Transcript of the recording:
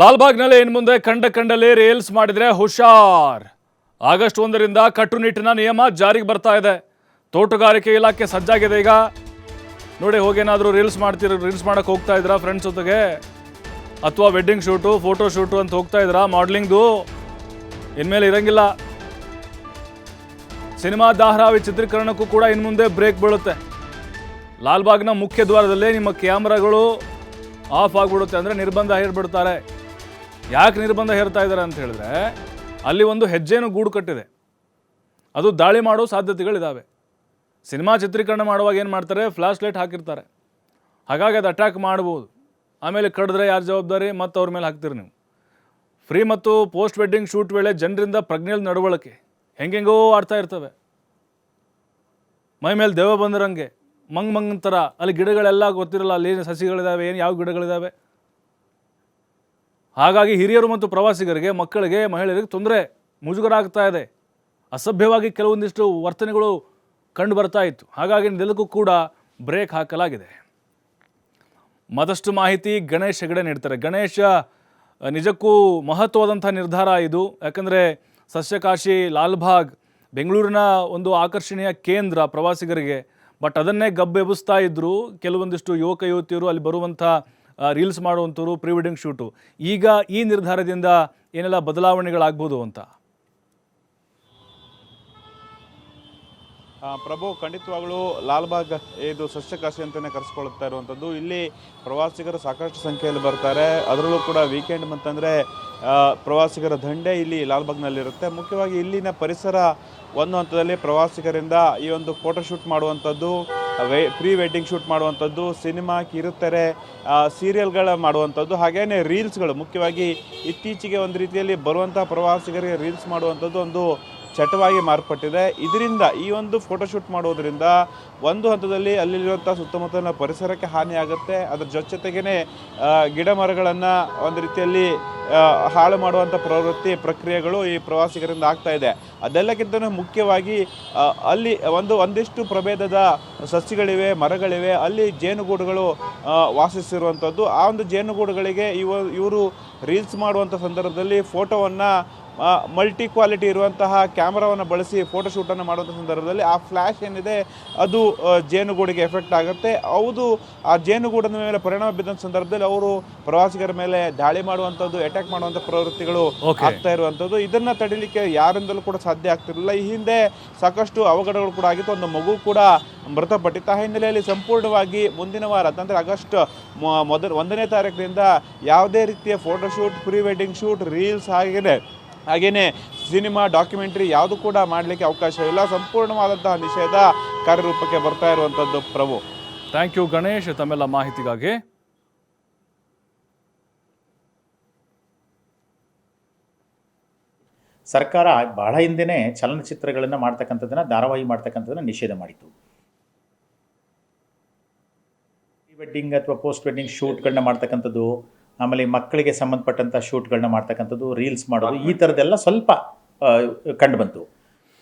ಲಾಲ್ಬಾಗ್ನಲ್ಲಿ ಇನ್ನು ಮುಂದೆ ಕಂಡ ಕಂಡಲ್ಲಿ ರೇಲ್ಸ್ ಮಾಡಿದ್ರೆ ಹುಷಾರ್. ಆಗಸ್ಟ್ ಒಂದರಿಂದ ಕಟ್ಟುನಿಟ್ಟಿನ ನಿಯಮ ಜಾರಿಗೆ ಬರ್ತಾ ಇದೆ. ತೋಟಗಾರಿಕೆ ಇಲಾಖೆ ಸಜ್ಜಾಗಿದೆ ಈಗ. ನೋಡಿ ಹೋಗೇನಾದರೂ ರೀಲ್ಸ್ ಮಾಡ್ತೀರ, ರೀಲ್ಸ್ ಮಾಡೋಕೆ ಹೋಗ್ತಾ ಇದ್ರಾ ಫ್ರೆಂಡ್ಸ್ ಜೊತೆಗೆ? ಅಥವಾ ವೆಡ್ಡಿಂಗ್ ಶೂಟು ಫೋಟೋ ಶೂಟು ಅಂತ ಹೋಗ್ತಾ ಇದ್ರಾ ಮಾಡ್ಲಿಂಗ್ದು ಇನ್ಮೇಲೆ ಇರಂಗಿಲ್ಲ. ಸಿನಿಮಾ ದಾಹರಾವಿ ಚಿತ್ರೀಕರಣಕ್ಕೂ ಕೂಡ ಇನ್ನು ಮುಂದೆ ಬ್ರೇಕ್ ಬೀಳುತ್ತೆ. ಲಾಲ್ಬಾಗ್ನ ಮುಖ್ಯ ದ್ವಾರದಲ್ಲೇ ನಿಮ್ಮ ಕ್ಯಾಮ್ರಾಗಳು ಆಫ್ ಆಗಿಬಿಡುತ್ತೆ ಅಂದರೆ ನಿರ್ಬಂಧ ಹೇರ್ಬಿಡ್ತಾರೆ. ಯಾಕೆ ನಿರ್ಬಂಧ ಹೇರ್ತಾ ಇದ್ದಾರೆ ಅಂತ ಹೇಳಿದ್ರೆ ಅಲ್ಲಿ ಒಂದು ಹೆಜ್ಜೆನೂ ಗೂಡು ಕಟ್ಟಿದೆ. ಅದು ದಾಳಿ ಮಾಡೋ ಸಾಧ್ಯತೆಗಳಿದ್ದಾವೆ ಸಿನಿಮಾ ಚಿತ್ರೀಕರಣ ಮಾಡುವಾಗ ಏನು ಮಾಡ್ತಾರೆ? ಫ್ಲಾಶ್ ಲೈಟ್ ಹಾಕಿರ್ತಾರೆ. ಹಾಗಾಗಿ ಅದು ಅಟ್ಯಾಕ್ ಮಾಡ್ಬೋದು. ಆಮೇಲೆ ಕಡಿದ್ರೆ ಯಾರು ಜವಾಬ್ದಾರಿ? ಮತ್ತು ಅವ್ರ ಮೇಲೆ ಹಾಕ್ತೀರಿ ನೀವು. ಫ್ರೀ ಮತ್ತು ಪೋಸ್ಟ್ ವೆಡ್ಡಿಂಗ್ ಶೂಟ್ ವೇಳೆ ಜನರಿಂದ ಪ್ರಜ್ಞೆಲ್ ನಡವಳಿಕೆ ಹೆಂಗೆಂಗೋ ಆಡ್ತಾ ಇರ್ತವೆ. ಮೈ ಮೇಲೆ ದೆವ್ವ ಬಂದಿರಂಗೆ. ಮಂಗ್ ಮಂಗ್ ಥರ ಅಲ್ಲಿ ಗಿಡಗಳೆಲ್ಲ ಗೊತ್ತಿರಲ್ಲ, ಅಲ್ಲಿ ಏನು ಸಸಿಗಳಿದ್ದಾವೆ ಏನು ಯಾವ ಗಿಡಗಳಿದ್ದಾವೆ ಹಾಗಾಗಿ ಹಿರಿಯರು ಮತ್ತು ಪ್ರವಾಸಿಗರಿಗೆ, ಮಕ್ಕಳಿಗೆ, ಮಹಿಳೆಯರಿಗೆ ತೊಂದರೆ ಮುಜುಗರ ಆಗ್ತಾ ಇದೆ. ಅಸಭ್ಯವಾಗಿ ಕೆಲವೊಂದಿಷ್ಟು ವರ್ತನೆಗಳು ಕಂಡು ಬರ್ತಾ ಇತ್ತು. ಹಾಗಾಗಿ ನೆಲಕ್ಕೂ ಕೂಡ ಬ್ರೇಕ್ ಹಾಕಲಾಗಿದೆ. ಮತ್ತಷ್ಟು ಮಾಹಿತಿ ಗಣೇಶ್ ಹೆಗಡೆ ನೀಡ್ತಾರೆ. ಗಣೇಶ, ನಿಜಕ್ಕೂ ಮಹತ್ವದಂಥ ನಿರ್ಧಾರ ಇದು. ಯಾಕಂದರೆ ಸಸ್ಯಕಾಶಿ ಲಾಲ್ಬಾಗ್ ಬೆಂಗಳೂರಿನ ಒಂದು ಆಕರ್ಷಣೀಯ ಕೇಂದ್ರ ಪ್ರವಾಸಿಗರಿಗೆ. ಬಟ್ ಅದನ್ನೇ ಗಬ್ಬೆಬ್ಬಿಸ್ತಾ ಇದ್ದರು ಕೆಲವೊಂದಿಷ್ಟು ಯುವಕ, ಯುವತಿಯರು ಅಲ್ಲಿ ಬರುವಂಥ ರೀಲ್ಸ್ ಮಾಡುವಂಥವ್ರು ಪ್ರೀ ವೆಡ್ಡಿಂಗ್ ಶೂಟು. ಈಗ ಈ ನಿರ್ಧಾರದಿಂದ ಏನೆಲ್ಲ ಬದಲಾವಣೆಗಳಾಗ್ಬೋದು ಅಂತ? ಪ್ರಭು, ಖಂಡಿತವಾಗಲೂ ಲಾಲ್ಬಾಗ್ ಇದು ಸಸ್ಯಕಾಶಿ ಅಂತಲೇ ಕರೆಸ್ಕೊಳ್ತಾ ಇರುವಂಥದ್ದು. ಇಲ್ಲಿ ಪ್ರವಾಸಿಗರು ಸಾಕಷ್ಟು ಸಂಖ್ಯೆಯಲ್ಲಿ ಬರ್ತಾರೆ. ಅದರಲ್ಲೂ ಕೂಡ ವೀಕೆಂಡ್ ಅಂತಂದರೆ ಪ್ರವಾಸಿಗರ ದಂಡೆ ಇಲ್ಲಿ ಲಾಲ್ಬಾಗ್ನಲ್ಲಿರುತ್ತೆ. ಮುಖ್ಯವಾಗಿ ಇಲ್ಲಿನ ಪರಿಸರ ಒಂದು ಹಂತದಲ್ಲಿ ಪ್ರವಾಸಿಗರಿಂದ ಈ ಒಂದು ಫೋಟೋಶೂಟ್ ಮಾಡುವಂಥದ್ದು. ವೇ ಪ್ರೀ ವೆಡ್ಡಿಂಗ್ ಶೂಟ್ ಮಾಡುವಂಥದ್ದು ಸಿನಿಮಾ ಕಿರುತೆರೆ ಸೀರಿಯಲ್ಗಳ ಮಾಡುವಂಥದ್ದು ಹಾಗೆಯೇ ರೀಲ್ಸ್ಗಳು. ಮುಖ್ಯವಾಗಿ ಇತ್ತೀಚೆಗೆ ಒಂದು ರೀತಿಯಲ್ಲಿ ಬರುವಂಥ ಪ್ರವಾಸಿಗರಿಗೆ ರೀಲ್ಸ್ ಮಾಡುವಂಥದ್ದು ಒಂದು ಚಟವಾಗಿ ಮಾರ್ಪಟ್ಟಿದೆ. ಇದರಿಂದ ಈ ಒಂದು ಫೋಟೋಶೂಟ್ ಮಾಡುವುದರಿಂದ ಒಂದು ಹಂತದಲ್ಲಿ ಅಲ್ಲಿರುವಂಥ ಸುತ್ತಮುತ್ತಲಿನ ಪರಿಸರಕ್ಕೆ ಹಾನಿಯಾಗುತ್ತೆ. ಅದರ ಜೊತೆಗೇ ಗಿಡ ಮರಗಳನ್ನು ಒಂದು ರೀತಿಯಲ್ಲಿ ಹಾಳು ಮಾಡುವಂಥ ಪ್ರವೃತ್ತಿ ಪ್ರಕ್ರಿಯೆಗಳು ಈ ಪ್ರವಾಸಿಗರಿಂದ ಆಗ್ತಾ ಇದೆ. ಅದೆಲ್ಲಕ್ಕಿಂತ ಮುಖ್ಯವಾಗಿ ಅಲ್ಲಿ ಒಂದು, ಒಂದಿಷ್ಟು ಪ್ರಭೇದದ ಸಸ್ಯಗಳಿವೆ ಮರಗಳಿವೆ, ಅಲ್ಲಿ ಜೇನುಗೂಡುಗಳು ವಾಸಿಸಿರುವಂಥದ್ದು ಆ ಒಂದು ಜೇನುಗೂಡುಗಳಿಗೆ ಇವ, ಇವರು ರೀಲ್ಸ್ ಮಾಡುವಂಥ ಸಂದರ್ಭದಲ್ಲಿ ಫೋಟೋವನ್ನು ಮಲ್ಟಿ ಕ್ವಾಲಿಟಿ ಇರುವಂತಹ ಕ್ಯಾಮ್ರಾವನ್ನು ಬಳಸಿ ಫೋಟೋಶೂಟನ್ನು ಮಾಡುವಂಥ ಸಂದರ್ಭದಲ್ಲಿ ಆ ಫ್ಲ್ಯಾಶ್ ಏನಿದೆ ಅದು ಜೇನುಗೂಡಿಗೆ ಎಫೆಕ್ಟ್ ಆಗುತ್ತೆ. ಹೌದು ಆ ಜೇನುಗೂಡಿನ ಮೇಲೆ ಪರಿಣಾಮ ಬಿದ್ದಂಥ ಸಂದರ್ಭದಲ್ಲಿ ಅವರು ಪ್ರವಾಸಿಗರ ಮೇಲೆ ದಾಳಿ ಮಾಡುವಂಥದ್ದು ಅಟ್ಯಾಕ್ ಮಾಡುವಂಥ ಪ್ರವೃತ್ತಿಗಳು. ಆಗ್ತಾ ಇರುವಂಥದ್ದು. ಇದನ್ನು ತಡಿಲಿಕ್ಕೆ ಯಾರಿಂದಲೂ ಕೂಡ ಸಾಧ್ಯ ಆಗ್ತಿರಲಿಲ್ಲ. ಈ ಹಿಂದೆ ಸಾಕಷ್ಟು ಅವಘಡಗಳು ಕೂಡ ಆಗಿತ್ತು. ಒಂದು ಮಗು ಕೂಡ ಮೃತಪಟ್ಟಿತ್ತು. ಆ ಹಿನ್ನೆಲೆಯಲ್ಲಿ ಸಂಪೂರ್ಣವಾಗಿ ಮುಂದಿನ ವಾರ ಅಂತಂದರೆ ಆಗಸ್ಟ್ ಮೊದಲ ಒಂದನೇ ತಾರೀಕಿನಿಂದ ಯಾವುದೇ ರೀತಿಯ photoshoot pre wedding shoot reels ಹಾಗೆಯೇ ಹಾಗೆಯೇ ಸಿನಿಮಾ ಡಾಕ್ಯುಮೆಂಟ್ರಿ ಯಾವುದು ಕೂಡ ಮಾಡಲಿಕ್ಕೆ ಇಲ್ಲ. ಸಂಪೂರ್ಣವಾದಂತಹ ನಿಷೇಧ ಕಾರ್ಯರೂಪಕ್ಕೆ ಬರ್ತಾ ಇರುವಂಥದ್ದು ಪ್ರಭು. Thank you Ganesh. ತಮ್ಮೆಲ್ಲ ಮಾಹಿತಿಗಾಗಿ. ಸರ್ಕಾರ ಬಹಳ ಹಿಂದೆನೇ ಚಲನಚಿತ್ರಗಳನ್ನು ಮಾಡ್ತಕ್ಕಂಥದ್ದನ್ನು ಧಾರಾವಾಹಿ ಮಾಡ್ತಕ್ಕಂಥದ್ದನ್ನು ನಿಷೇಧ ಮಾಡಿತ್ತು. ಪ್ರೀ ವೆಡ್ಡಿಂಗ್ ಅಥವಾ ಪೋಸ್ಟ್ ವೆಡ್ಡಿಂಗ್ ಶೂಟ್ಗಳನ್ನ ಮಾಡ್ತಕ್ಕಂಥದ್ದು ಆಮೇಲೆ ಮಕ್ಕಳಿಗೆ ಸಂಬಂಧಪಟ್ಟಂಥ ಶೂಟ್ಗಳನ್ನ ಮಾಡ್ತಕ್ಕಂಥದ್ದು ರೀಲ್ಸ್ ಮಾಡೋದು ಈ ಥರದ್ದೆಲ್ಲ ಸ್ವಲ್ಪ ಕಂಡು ಬಂತು.